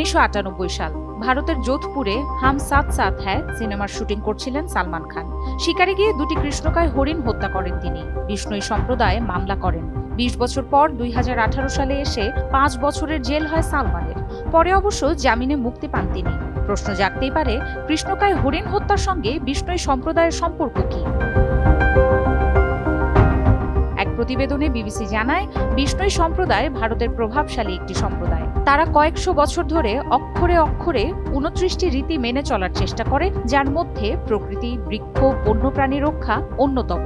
উনিশশো সাল ভারতের যোধপুরে হাম সাত সাত হ্যায় সিনেমার শুটিং করছিলেন সালমান খান। শিকারে গিয়ে দুটি কৃষ্ণকায় হরিণ হত্যা করেন তিনি। বিষ্ণুই সম্প্রদায় মামলা করেন। বিশ বছর পর দুই হাজার আঠারো সালে এসে পাঁচ বছরের জেল হয় সালমানের। পরে অবশ্য জামিনে মুক্তি পান তিনি। প্রশ্ন জাগতেই পারে, কৃষ্ণকায় হরিণ হত্যার সঙ্গে বিষ্ণুই সম্প্রদায়ের সম্পর্ক কি? প্রতিবেদনে বিবিসি জানায়, বিষ্ণুই সম্প্রদায় ভারতের প্রভাবশালী একটি সম্প্রদায়। তারা কয়েকশো বছর ধরে অক্ষরে অক্ষরে উনত্রিশটি রীতি মেনে চলার চেষ্টা করে, যার মধ্যে প্রকৃতি, বৃক্ষ, বন্যপ্রাণী রক্ষা অন্যতম।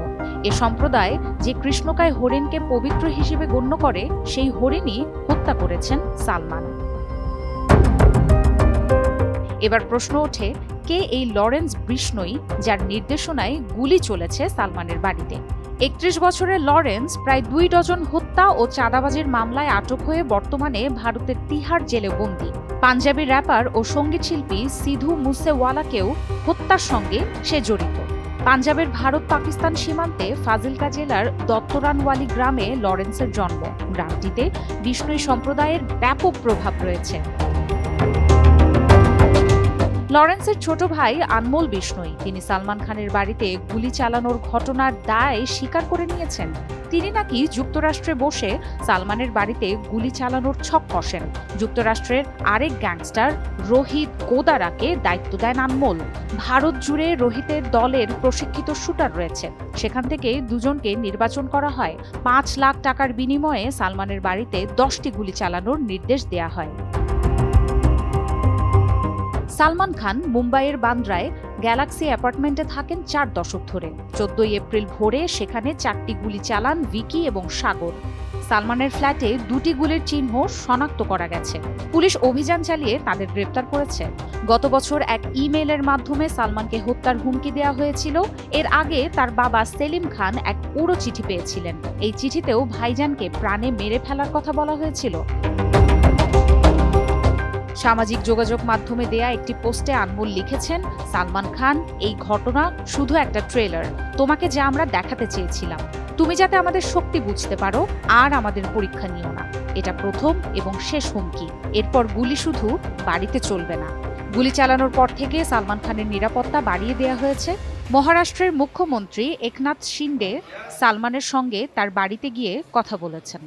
এ সম্প্রদায় যে কৃষ্ণকায় হরিণকে পবিত্র হিসেবে গণ্য করে, সেই হরিণই হত্যা করেছেন সালমান। এবার প্রশ্ন ওঠে, কে এই লরেন্স বিষ্ণুই, যার নির্দেশনায় গুলি চলেছে সালমানের বাড়িতে? একত্রিশ বছরের লরেন্স প্রায় দুই ডজন হত্যা ও চাঁদাবাজির মামলায় আটক হয়ে বর্তমানে ভারতের তিহার জেলে বন্দী। পাঞ্জাবি র্যাপার ও সংগীত শিল্পী সিধু মুসেওয়ালাকেও হত্যার সঙ্গে সে জড়িত। পাঞ্জাবের ভারত পাকিস্তান সীমান্তে ফাজিলকা জেলার দত্তরানওয়ালি গ্রামে লরেন্সের জন্ম। গ্রামটিতে বিষ্ণুই সম্প্রদায়ের ব্যাপক প্রভাব রয়েছে। লরেন্সের ছোট ভাই আনমোল বিষ্ণুই। তিনি সালমান খানের বাড়িতে গুলি চালানোর ঘটনার দায় স্বীকার করে নিয়েছেন। তিনি নাকি যুক্তরাষ্ট্রে বসে সালমানের বাড়িতে গুলি চালানোর ছক কষেন। যুক্তরাষ্ট্রের আরেক গ্যাংস্টার রোহিত গোদারাকে দায়িত্ব দেন আনমোল। ভারত জুড়ে রোহিতের দলের প্রশিক্ষিত শুটার রয়েছে। সেখান থেকে দুজনকে নির্বাচন করা হয়। পাঁচ লাখ টাকার বিনিময়ে সালমানের বাড়িতে দশটি গুলি চালানোর নির্দেশ দেয়া হয়। সালমান খান মুম্বাইয়ের বান্দ্রায় গ্যালাক্সি অ্যাপার্টমেন্টে থাকেন চার দশক ধরে। চোদ্দই এপ্রিল ভোরে সেখানে চারটি গুলি চালান ভিকি এবং সাগর। সালমানের ফ্ল্যাটে দুটি গুলির চিহ্ন শনাক্ত করা গেছে। পুলিশ অভিযান চালিয়ে তাদের গ্রেপ্তার করেছে। গত বছর এক ইমেইলের মাধ্যমে সালমানকে হত্যার হুমকি দেওয়া হয়েছিল। এর আগে তার বাবা সেলিম খান এক পুরো চিঠি পেয়েছিলেন। এই চিঠিতেও ভাইজানকে প্রাণে মেরে ফেলার কথা বলা হয়েছিল। সামাজিক যোগাযোগ মাধ্যমে দেয়া একটি পোস্টে আনমোল লিখেছেন, সালমান খান, এই ঘটনা শুধু একটা ট্রেলার। তোমাকে যা আমরা দেখাতে চেয়েছিলাম। তুমি যাতে আমাদের শক্তি বুঝতে পারো, আর আমাদের পরীক্ষা নিও না। এটা প্রথম এবং শেষ হুমকি। এরপর গুলি শুধু বাড়িতে চলবে না। গুলি চালানোর পর থেকে সালমান খানের নিরাপত্তা বাড়িয়ে দেওয়া হয়েছে। মহারাষ্ট্রের মুখ্যমন্ত্রী একনাথ শিন্ডে সালমানের সঙ্গে তার বাড়িতে গিয়ে কথা বলেছেন।